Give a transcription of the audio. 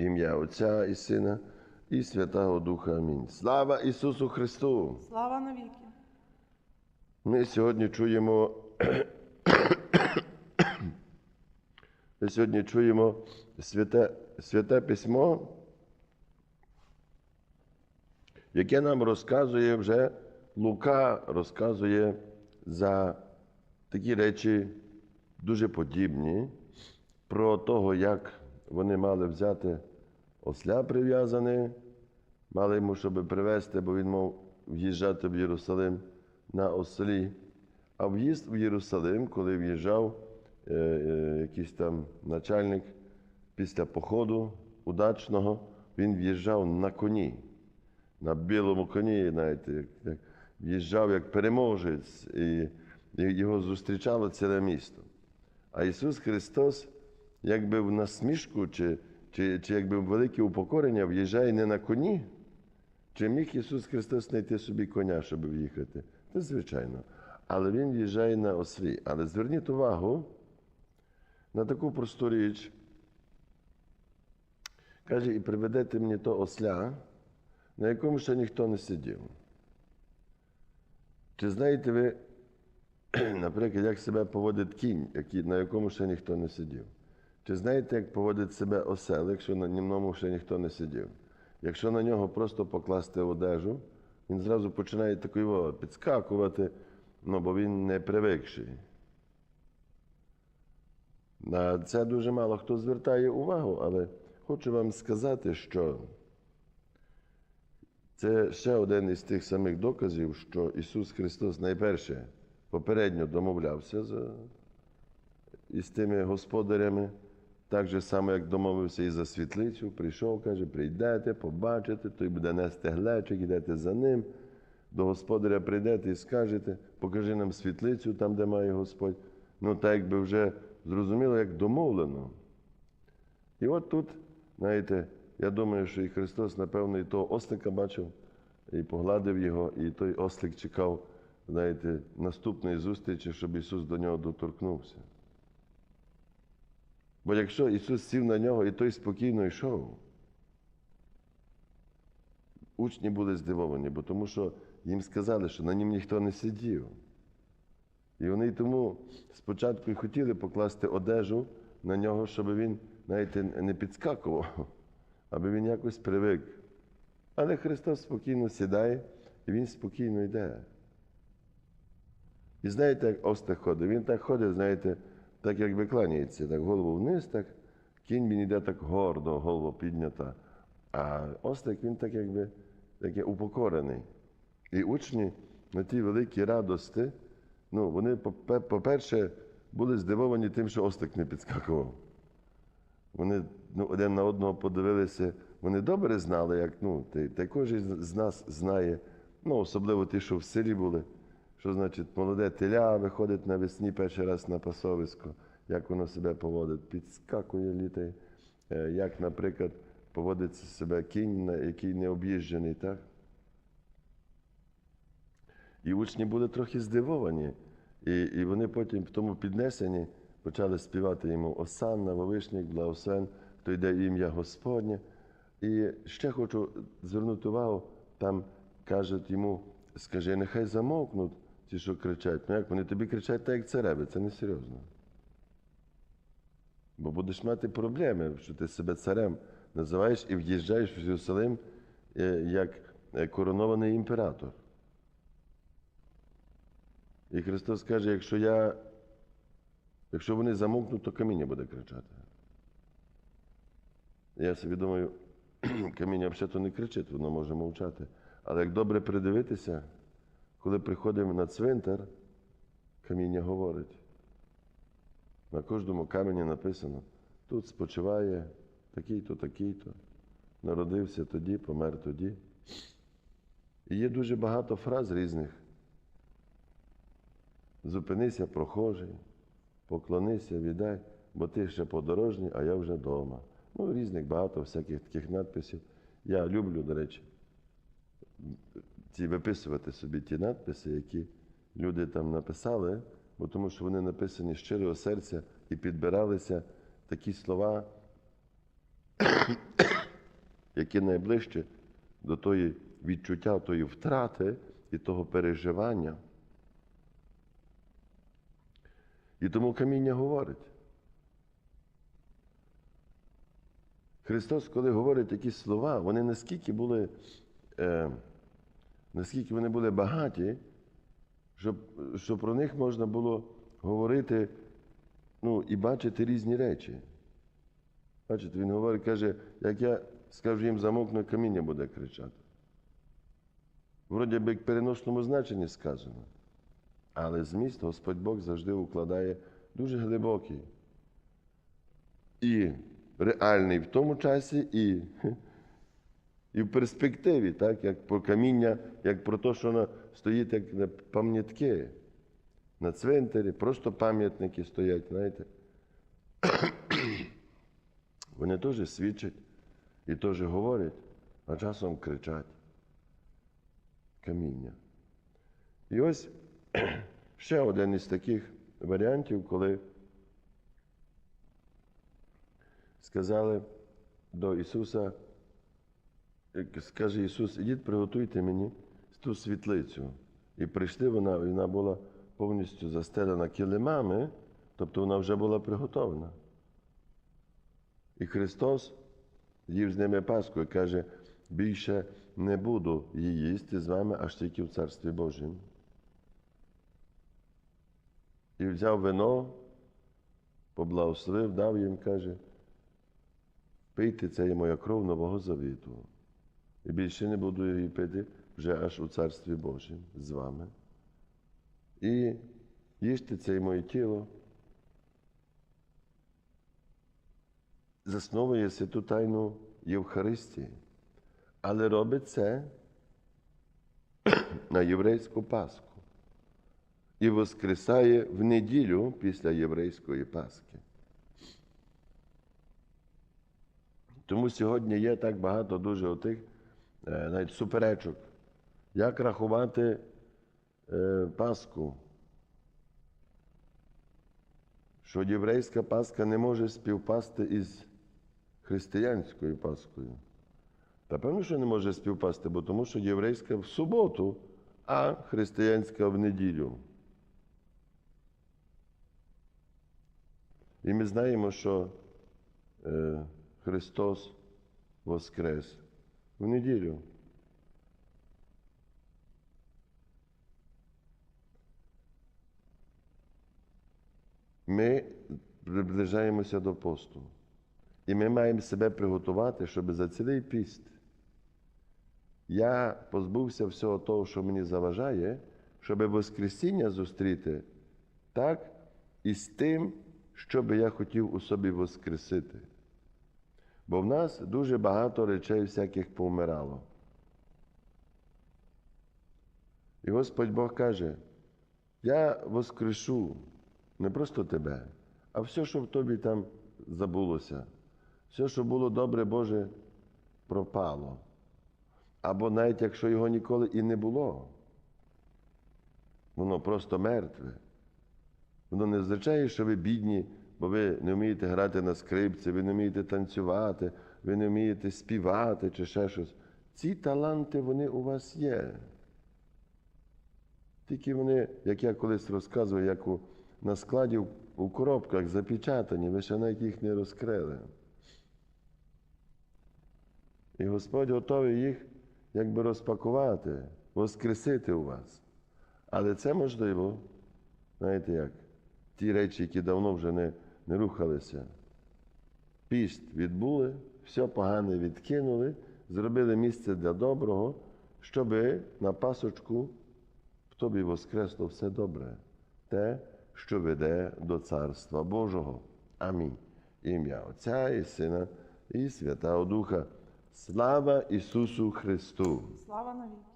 Ім'я Отця і Сина і Святого Духа. Амінь. Слава Ісусу Христу! Слава навіки. Ми сьогодні чуємо. Ми сьогодні чуємо святе, святе письмо, яке нам розказує вже Лука розказує за такі речі дуже подібні про того, як вони мали взяти осля прив'язане, мали йому, щоб привезти, бо він мав в'їжджати в Єрусалим на ослі. А в'їзд в Єрусалим, коли в'їжджав е, е, якийсь там начальник після походу удачного, він в'їжджав на коні, на білому коні, знаєте, як, як, в'їжджав як переможець, і його зустрічало ціле місто. А Ісус Христос, якби в насмішку, чи, чи, чи якби велике упокорення в'їжджає не на коні, чи міг Ісус Христос знайти собі коня, щоб в'їхати? Це звичайно. Але Він в'їжджає на ослі. Але зверніть увагу на таку просту річ. Каже, і приведете мені то осля, на якому ще ніхто не сидів. Чи знаєте ви, наприклад, як себе поводить кінь, на якому ще ніхто не сидів? Чи знаєте, як поводить себе осел, якщо на ньому ще ніхто не сидів? Якщо на нього просто покласти одежу, він зразу починає такою підскакувати, ну, бо він не привикший. На це дуже мало хто звертає увагу, але хочу вам сказати, що це ще один із тих самих доказів, що Ісус Христос найперше попередньо домовлявся з, із тими господарями, так же само, як домовився і за світлицю, прийшов, каже, прийдете, побачите, той буде нести глечик, йдете за ним. До господаря прийдете і скажете, покажи нам світлицю там, де має Господь. Ну, так якби вже зрозуміло, як домовлено. І от тут, знаєте, я думаю, що і Христос, напевно, і того ослика бачив, і погладив його, і той ослик чекав, знаєте, наступної зустрічі, щоб Ісус до нього доторкнувся. Бо якщо Ісус сів на нього і той спокійно йшов, учні були здивовані, бо тому що їм сказали, що на нім ніхто не сидів. І вони тому спочатку й хотіли покласти одежу на нього, щоб він, знаєте, не підскакував, аби він якось привик. Але Христос спокійно сідає і Він спокійно йде. І знаєте, як Остах ходить? Він так ходить, знаєте, так як викланяється, так голову вниз, так кінь він йде так гордо, голова піднята. А Остак він так якби таке упокорений. І учні на тій великій радості, ну, вони, по-перше, були здивовані тим, що Остак не підскакував. Вони ну, один на одного подивилися, вони добре знали, як ну, кожен з нас знає, ну, особливо ті, що в селі були, що значить молоде теля виходить навесні перший раз на пасовисько, як воно себе поводить, підскакує літає, Е, як, наприклад, поводиться себе кінь, який не об'їжджений, так? І учні були трохи здивовані. І, і вони потім в тому піднесенні почали співати йому Осанна, Вовишник, Благословен, хто йде ім'я Господнє. І ще хочу звернути увагу, там кажуть йому, скажи, нехай замовкнуть ті, що кричать. Ну як вони тобі кричать так, як цареви, це не серйозно. Бо будеш мати проблеми, що ти себе царем називаєш і в'їжджаєш в Єрусалим е, як е, коронований імператор. І Христос каже, якщо я, якщо вони замовкнуть, то каміння буде кричати. Я собі думаю, каміння взагалі не кричить, воно може мовчати. Але як добре придивитися, коли приходимо на цвинтар, каміння говорить. На кожному камені написано, тут спочиває такий-то, такий-то, народився тоді, помер тоді. І є дуже багато фраз різних. Зупинися, прохожий, поклонися, віддай, бо ти ще подорожній, а я вже вдома. Ну, різних багато всяких таких надписів. Я люблю, до речі, ці виписувати собі ті надписи, які люди там написали, бо тому що вони написані з щирого серця і підбиралися такі слова, яке найближче до тої відчуття тої втрати і того переживання. І тому каміння говорить. Христос, коли говорить такі слова, вони наскільки були, е, наскільки вони були багаті, щоб, що про них можна було говорити ну, і бачити різні речі. Бачите, він говорить, каже, як я скажу їм замовкну, каміння буде кричати. Вроді би як переносному значенні сказано. Але зміст Господь Бог завжди укладає дуже глибокий. І реальний в тому часі, і, і в перспективі, так, як про каміння, як про те, що воно стоїть як на пам'ятки на цвинтарі, просто пам'ятники стоять, знаєте. Вони теж свідчать і теж говорять, а часом кричать. Каміння. І ось ще один із таких варіантів, коли сказали до Ісуса, скаже Ісус, ідіть, приготуйте мені ту світлицю. І прийшли вона, вона була повністю застелена килимами, тобто вона вже була приготована. І Христос їв з ними Пасху і каже, більше не буду її їсти з вами аж тільки в Царстві Божому. І взяв вино, поблагословив, дав їм, каже, пийте, це є моя кров нового завіту. І більше не буду її пити вже аж у Царстві Божому з вами. І їжте це моє тіло. Засновує святу тайну Євхаристії, але робить це на єврейську Пасху і воскресає в неділю після єврейської Пасхи. Тому сьогодні є так багато дуже отих навіть суперечок, як рахувати е, Пасху. Що єврейська Пасха не може співпасти із християнською Пасхою. Та певно, що не може співпасти, бо тому що єврейська в суботу, а християнська в неділю. І ми знаємо, що е, Христос воскрес в неділю. Ми приближаємося до посту. І ми маємо себе приготувати, щоб за цілий піст я позбувся всього того, що мені заважає, щоб Воскресіння зустріти так і з тим, що би я хотів у собі воскресити. Бо в нас дуже багато речей всяких повмирало. І Господь Бог каже, я воскрешу не просто тебе, а все, що в тобі там забулося, все, що було добре, Боже, пропало. Або навіть якщо його ніколи і не було, воно просто мертве. Воно не означає, що ви бідні, бо ви не вмієте грати на скрипці, ви не вмієте танцювати, ви не вмієте співати чи ще щось. Ці таланти, вони у вас є. Тільки вони, як я колись розказував, як у, на складі у, у коробках запечатані, ви ще навіть їх не розкрили. І Господь готовий їх якби розпакувати, воскресити у вас. Але це можливо, знаєте як, ті речі, які давно вже не, не рухалися. Піст відбули, все погане відкинули, зробили місце для доброго, щоби на пасочку в тобі воскресло все добре, те, що веде до Царства Божого. Амінь. Ім'я Отця і Сина і Святого Духа. Слава Ісусу Христу! Слава навіки.